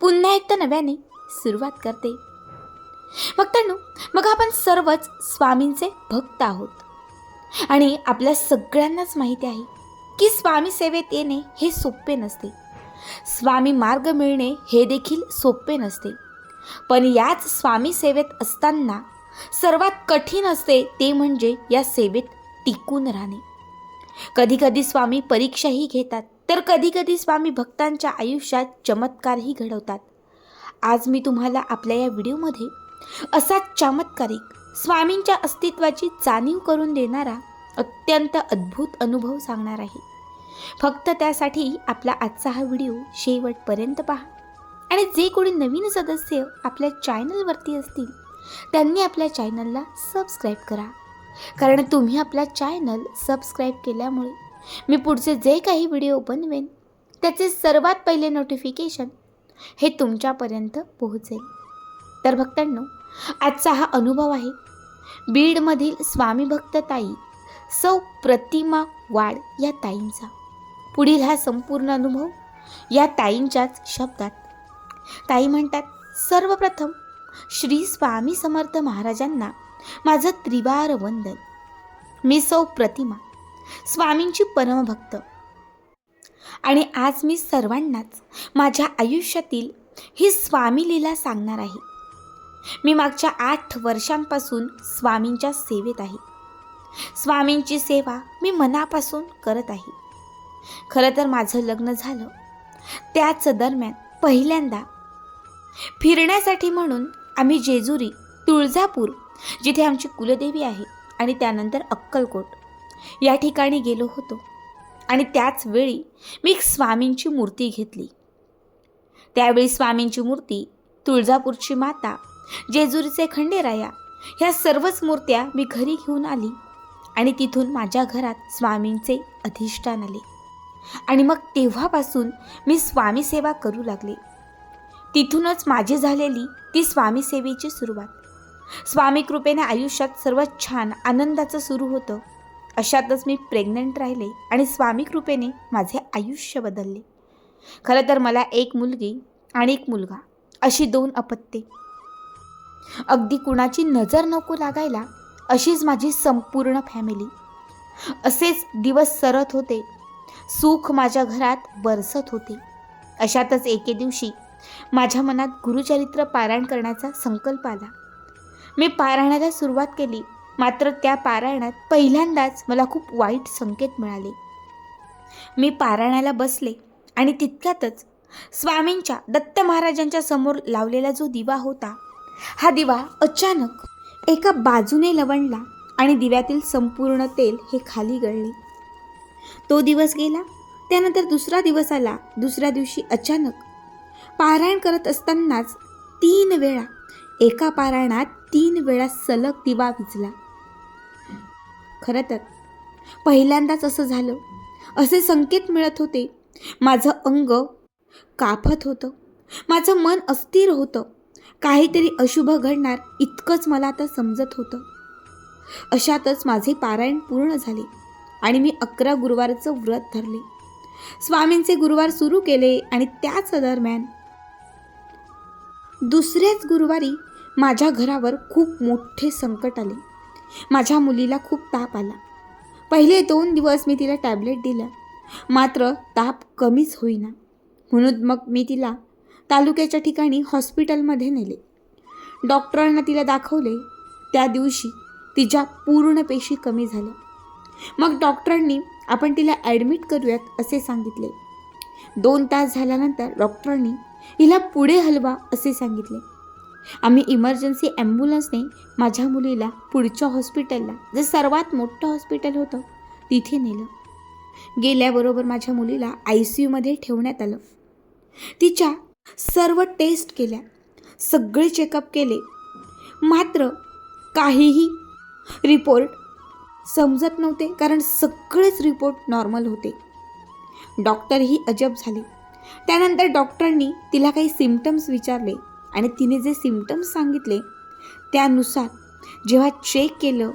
पुन्हा एकदा नव्याने सुरुवात करते. भक्तांनो मग आपण सर्वच स्वामींचे भक्त आहोत. आणि आपल्या सगळ्यांनाच माहिती आहे की स्वामी सेवेत येणे हे सोपे नसते. स्वामी मार्ग मिळणे हे देखील सोपे नसते. पण याच स्वामी सेवेत असताना सर्वात कठीण असते ते म्हणजे या सेवेत टिकून राहणे. कधीकधी स्वामी परीक्षाही घेतात. तर कधीकधी स्वामी भक्तांच्या आयुष्यात चमत्कारही घडवतात. आज मी तुम्हाला आपल्या या व्हिडिओमध्ये असा चमत्कारिक स्वामींच्या अस्तित्वाची जाणीव करून देणारा अत्यंत अद्भुत अनुभव सांगणार आहे. फक्त त्यासाठी आपला आजचा हा व्हिडिओ शेवटपर्यंत पहा. आणि जे कोणी नवीन सदस्य आपल्या चॅनलवरती असतील त्यांनी आपल्या चॅनलला सबस्क्राईब करा. कारण तुम्ही आपला चॅनल सबस्क्राईब केल्यामुळे मी पुढचे जे काही व्हिडिओ बनवेन त्याचे सर्वात पहिले नोटिफिकेशन हे तुमच्यापर्यंत पोहोचेल. तर भक्तांनो आजचा हा अनुभव आहे. बीडमधील स्वामी भक्त ताई सौ प्रतिमा वाड या ताईंचा. पुढील हा संपूर्ण अनुभव या ताईंच्याच शब्दात. ताई म्हणतात सर्वप्रथम श्री स्वामी समर्थ महाराजांना माझं त्रिवार वंदन. मी सौ प्रतिमा स्वामींची परमभक्त. आणि आज मी सर्वांनाच माझ्या आयुष्यातील ही स्वामी लीला सांगणार आहे. मी मागच्या आठ वर्षांपासून स्वामींच्या सेवेत आहे. स्वामींची सेवा मी मनापासून करत आहे. खरं तर माझं लग्न झालं. त्याच दरम्यान पहिल्यांदा फिरण्यासाठी म्हणून आम्ही जेजुरी तुळजापूर जिथे आमची कुलदेवी आहे आणि त्यानंतर अक्कलकोट या ठिकाणी गेलो होतो. आणि त्याच वेळी मी एक स्वामींची मूर्ती घेतली. त्यावेळी स्वामींची मूर्ती तुळजापूरची माता जेजुरीचे खंडेराया ह्या सर्वच मूर्त्या मी घरी घेऊन आली आणि तिथून माझ्या घरात स्वामींचे अधिष्ठान आले. आणि मग तेव्हापासून मी स्वामी सेवा करू लागले. तिथूनच माझी झालेली ती स्वामी सेवेची सुरुवात. स्वामी कृपेने आयुष्यात सर्वात छान आनंदाचं सुरू होतं. अशातच मी प्रेग्नंट राहिले आणि स्वामी कृपेने माझे आयुष्य बदलले. खरं तर मला एक मुलगी आणि एक मुलगा अशी दोन अपत्ये. अगदी कुणाची नजर नको लागायला अशीच माझी संपूर्ण फॅमिली असेच दिवस सरत होते. सुख माझ्या घरात बरसत होते. अशातच एके दिवशी माझ्या मनात गुरुचरित्र पारायण करण्याचा संकल्प आला. मी पारायणाला सुरुवात केली. मात्र त्या पारायणात पहिल्यांदाच मला खूप वाईट संकेत मिळाले. मी पारायणाला बसले आणि तितक्यातच स्वामींच्या दत्त महाराजांच्या समोर लावलेला जो दिवा होता हा दिवा अचानक एका बाजूने लवणला आणि दिव्यातील संपूर्ण तेल हे खाली गळले. तो दिवस गेला त्यानंतर दुसरा दिवस आला दुसऱ्या दिवशी अचानक पारायण करत असतानाच तीन वेळा एका पारायणात तीन वेळा सलग दिवा विजला. खरं तर. पहिल्यांदाच असं झालं. असे संकेत मिळत होते. माझं अंग कापत होतं. माझं मन अस्थिर होतं. काहीतरी अशुभ घडणार इतकंच मला आता समजत होतं. अशातच माझे पारायण पूर्ण झाले आणि मी अकरा गुरुवारचं व्रत धरले. स्वामींचे गुरुवार सुरू केले आणि त्याच दरम्यान दुसऱ्याच गुरुवारी माझ्या घरावर खूप मोठे संकट आले. माझ्या मुलीला खूप ताप आला. पहिले दोन दिवस मी तिला टॅबलेट दिलं. मात्र ताप कमीच होईना. म्हणून मग मी तिला तालुक्याच्या ठिकाणी हॉस्पिटलमध्ये नेले. डॉक्टरांना तिला दाखवले त्या दिवशी तिच्या पूर्ण पेशी कमी झाल्या. मग डॉक्टरांनी आपण तिला ॲडमिट करूयात असे सांगितले. दोन तास झाल्यानंतर डॉक्टरांनी हिला पुढे हलवा असे सांगितले. आम्ही इमर्जन्सी ॲम्ब्युलन्सने माझ्या मुलीला पुढच्या हॉस्पिटलला जे सर्वात मोठं हॉस्पिटल होतं तिथे नेलं. गेल्याबरोबर माझ्या मुलीला आय सी यूमध्ये ठेवण्यात आलं. तिच्या सर्व टेस्ट केल्या. सगळे चेकअप केले. मात्र काहीही रिपोर्ट समजत नव्हते कारण सगळेच रिपोर्ट नॉर्मल होते. डॉक्टरही अजब झाले. त्यानंतर डॉक्टरांनी तिला काही सिमटम्स विचारले. आणि तिने जे सिमटम्स सांगितले त्यानुसार जेव्हा चेक केलं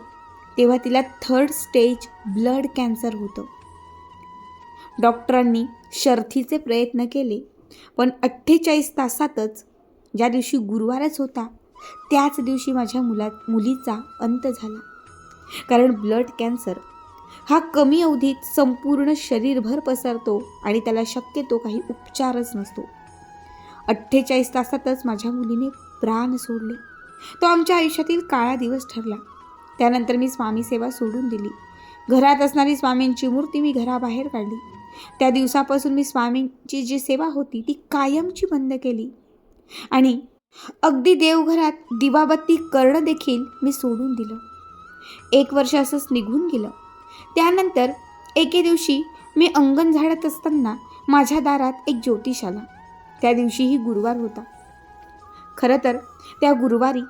तेव्हा तिला थर्ड स्टेज ब्लड कॅन्सर होतं. डॉक्टरांनी शर्थीचे प्रयत्न केले पण अठ्ठेचाळीस तासातच ज्या दिवशी गुरुवारच होता त्याच दिवशी माझ्या मुला मुलीचा अंत झाला. कारण ब्लड कॅन्सर हा कमी अवधीत संपूर्ण शरीरभर पसरतो आणि त्याला शक्यतो काही उपचारच नसतो. अठ्ठेचाळीस तासातच माझ्या मुलीने प्राण सोडले. तो आमच्या आयुष्यातील काळा दिवस ठरला. त्यानंतर मी स्वामी सेवा सोडून दिली. घरात असणारी स्वामींची मूर्ती मी घराबाहेर काढली. त्या दिवसापासून मी स्वामींची जी सेवा होती ती कायमची बंद केली. आणि अगदी देवघरात दिवाबत्ती करणं देखील मी सोडून दिलं. एक वर्ष असंच निघून गेलं. त्यानंतर एके दिवशी मी अंगण झाडत असताना माझ्या दारात एक ज्योतिष आला. त्या दिवशीही गुरुवार होता. खरं तर त्या गुरुवारी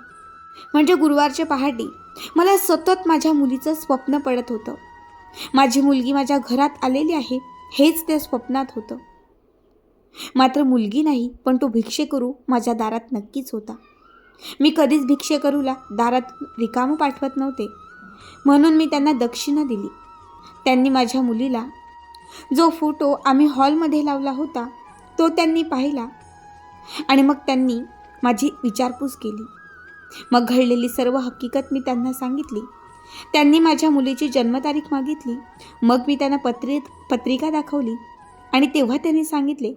म्हणजे गुरुवारच्या पहाटे मला सतत माझ्या मुलीचं स्वप्न पडत होतं. माझी मुलगी माझ्या घरात आलेली आहे हेच त्या स्वप्नात होतं. मात्र मुलगी नाही पण तो भिक्षेकरू माझ्या दारात नक्कीच होता. मी कधीच भिक्षेकरूला दारात रिकामं पाठवत नव्हते. म्हणून मी त्यांना दक्षिणा दिली. त्यांनी माझ्या मुलीला जो फोटो आम्ही हॉलमध्ये लावला होता तो त्यांनी पाहिला आणि मग त्यांनी माझी विचारपूस केली. मग घडलेली सर्व हकीकत मी त्यांना सांगितली. त्यांनी माझ्या मुलीची जन्मतारीख मागितली. मग मी त्यांना पत्रित पत्रिका दाखवली आणि तेव्हा त्यांनी सांगितले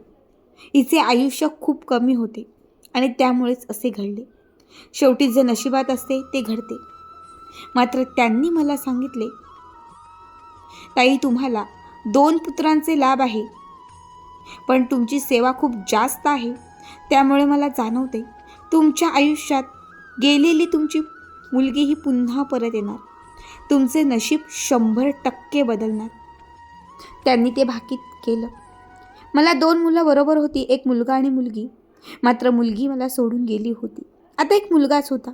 हिचे आयुष्य खूप कमी होते आणि त्यामुळेच असे घडले. शेवटी जे नशिबात असते ते घडते. मात्र त्यांनी मला सांगितले ताई तुम्हाला दोन पुत्रांचे लाभ आहे. पण तुमची सेवा खूप जास्त आहे. त्यामुळे मला जाणवते तुमच्या आयुष्यात गेलेली तुमची मुलगी ही पुन्हा परत येणार. तुमचे नशीब शंभर टक्के बदलणार. त्यांनी ते भाकीत केलं. मला दोन मुलं बरोबर होती एक मुलगा आणि मुलगी. मात्र मुलगी मला सोडून गेली होती. आता एक मुलगाच होता.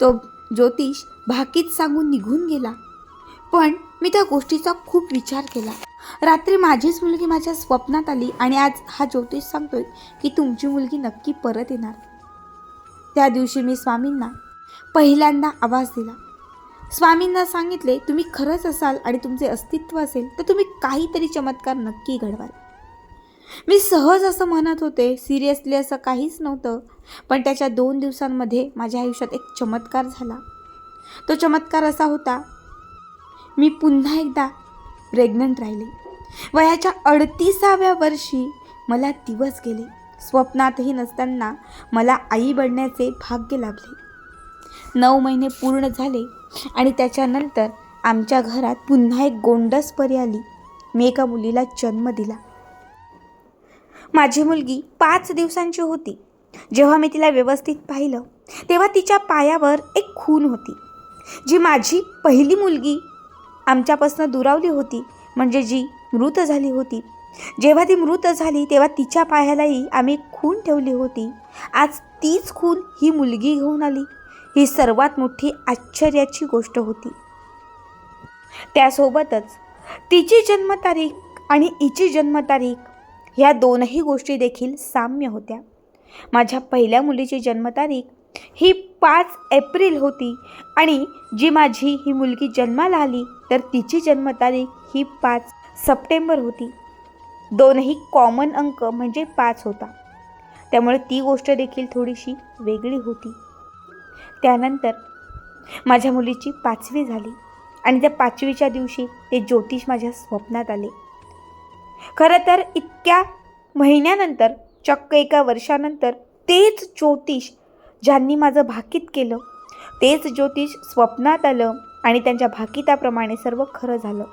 तो ज्योतिष भाकीत सांगून निघून गेला. पण मी त्या गोष्टीचा खूप विचार केला. रात्री माझीच मुलगी माझ्या स्वप्नात आली आणि आज हा ज्योतिष सांगतोय की तुमची मुलगी नक्की परत येणार. त्या दिवशी मी स्वामींना पहिल्यांदा आवाज दिला. स्वामींना सांगितले तुम्ही खरंच असाल आणि तुमचे अस्तित्व असेल तर तुम्ही काहीतरी चमत्कार नक्की घडवाल. मी सहज असं म्हणत होते सिरियसली असं काहीच नव्हतं पण त्याच्या दोन दिवसांमध्ये माझ्या आयुष्यात एक चमत्कार झाला. तो चमत्कार असा होता मी पुन्हा एकदा प्रेग्नंट राहिले. वयाच्या अडतीसाव्या वर्षी मला दिवस गेले. स्वप्नातही नसताना मला आई बनण्याचे भाग्य लाभले. नऊ महिने पूर्ण झाले आणि त्याच्यानंतर आमच्या घरात पुन्हा एक गोंडस परी आली. मी एका मुलीला जन्म दिला. माझी मुलगी पाच दिवसांची होती. जेव्हा मी तिला व्यवस्थित पाहिलं तेव्हा तिच्या पायावर एक खून होती. जी माझी पहिली मुलगी आमच्यापासून दुरावली होती म्हणजे जी मृत झाली होती. जेव्हा ती मृत झाली तेव्हा तिच्या पायालाही आम्ही खून ठेवली होती. आज तीच खून ही मुलगी घेऊन आली. ही सर्वात मोठी आश्चर्याची गोष्ट होती. त्यासोबतच तिची जन्मतारीख आणि हिची जन्मतारीख ह्या दोनही गोष्टी देखील साम्य होत्या. माझ्या पहिल्या मुलीची जन्मतारीख ही पाच एप्रिल होती आणि जी माझी ही मुलगी जन्माला आली तर तिची जन्मतारीख ही पाच सप्टेंबर होती. दोनही कॉमन अंक म्हणजे पाच होता. त्यामुळे ती गोष्ट देखील थोडीशी वेगळी होती. त्यानंतर माझ्या मुलीची पाचवी झाली आणि त्या पाचवीच्या दिवशी ते ज्योतिष माझ्या स्वप्नात आले. खरं तर इतक्या महिन्यानंतर चक्क एका वर्षानंतर तेच ज्योतिष ज्यांनी माझं भाकीत केलं तेच ज्योतिष स्वप्नात आलं आणि त्यांच्या भाकिताप्रमाणे सर्व खरं झालं.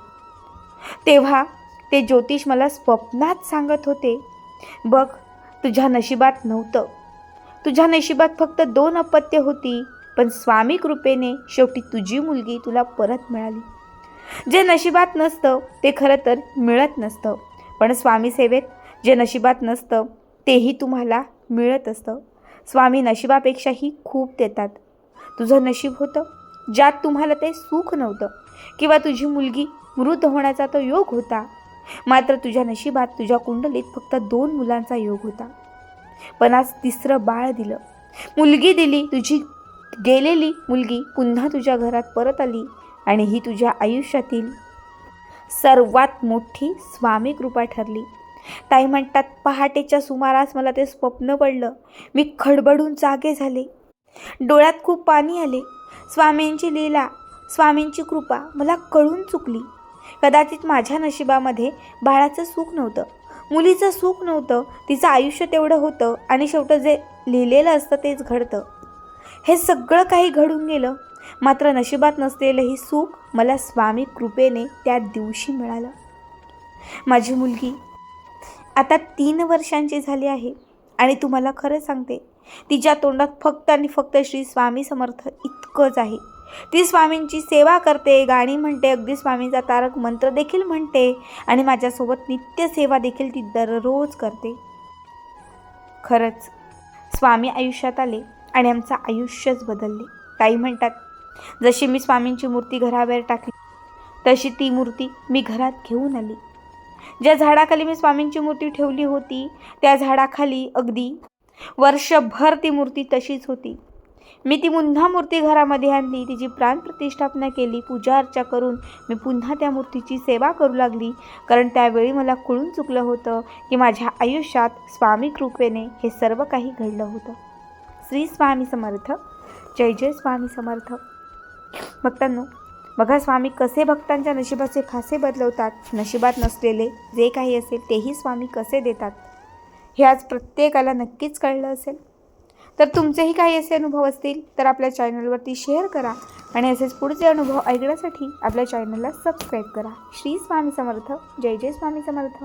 तेव्हा ते ज्योतिष मला स्वप्नात सांगत होते बघ तुझ्या नशिबात नव्हतं. तुझ्या नशिबात फक्त दोन अपत्य होती पण स्वामी कृपेने शेवटी तुझी मुलगी तुला परत मिळाली. जे नशिबात नसतं ते खरं तर मिळत नसतं. पण स्वामी सेवेत जे नशिबात नसतं तेही तुम्हाला मिळत असतं. स्वामी नशिबापेक्षाही खूप देतात. तुझं नशीब होतं ज्यात तुम्हाला ते सुख नव्हतं. किंवा तुझी मुलगी मृत होण्याचा तो योग होता. मात्र तुझ्या नशिबात तुझ्या कुंडलीत फक्त दोन मुलांचा योग होता. पण आज तिसरं बाळ दिलं. मुलगी दिली तुझी गेलेली मुलगी पुन्हा तुझ्या घरात परत आली आणि ही तुझ्या आयुष्यातील सर्वात मोठी स्वामी कृपा ठरली. ताई म्हणतात पहाटेच्या सुमारास मला ते स्वप्न पडलं. मी खडबडून जागे झाले. डोळ्यात खूप पाणी आले. स्वामींची लीला स्वामींची कृपा मला कळून चुकली. कदाचित माझ्या नशिबामध्ये बाळाचं सुख नव्हतं. मुलीचं सुख नव्हतं. तिचं आयुष्य तेवढं होतं आणि शेवटं जे लिहिलेलं असतं तेच घडतं. हे सगळं काही घडून गेलं. मात्र नशिबात नसलेलं ही सुख मला स्वामी कृपेने त्या दिवशी मिळालं. माझी मुलगी आता तीन वर्षांची झाली आहे आणि तुम्हाला खरं सांगते तिच्या तोंडात फक्त आणि फक्त श्री स्वामी समर्थ इतकंच आहे. ती स्वामींची सेवा करते गाणी म्हणते अगदी स्वामींचा तारक मंत्र देखील म्हणते आणि माझ्यासोबत नित्य सेवा देखील ती दररोज करते. खरंच स्वामी आयुष्यात आले आणि आमचं आयुष्यच बदलले. ताई म्हणतात जशी मी स्वामींची मूर्ती घराबाहेर टाकली तशी ती मूर्ती मी घरात घेऊन आली. ज्या झाडाखाली मी स्वामींची मूर्ती ठेवली होती त्या झाडाखाली अगदी वर्षभर ती मूर्ती तशीच होती. मी ती पुन्हा मूर्ती घरामध्ये आणली तिची प्राणप्रतिष्ठापना केली पूजा अर्चा करून मी पुन्हा त्या मूर्तीची सेवा करू लागली. कारण त्यावेळी मला कळून चुकलं होतं की माझ्या आयुष्यात स्वामी कृपेने हे सर्व काही घडलं होतं. श्री स्वामी समर्थ. जय जय स्वामी समर्थ. भक्तांनो बघा स्वामी कसे भक्तांच्या नशिबाचे खासे बदलवतात. नशिबात नसलेले जे काही असेल तेही स्वामी कसे देतात? हे आज प्रत्येकाला नक्कीच कळलं असेल. तर तुमचेही काही असे अनुभव असतील तर आपल्या चॅनलवरती शेअर करा आणि असेच पुढचे अनुभव ऐकण्यासाठी आपल्या चॅनलला सबस्क्राईब करा. श्री स्वामी समर्थ. जय जय स्वामी समर्थ.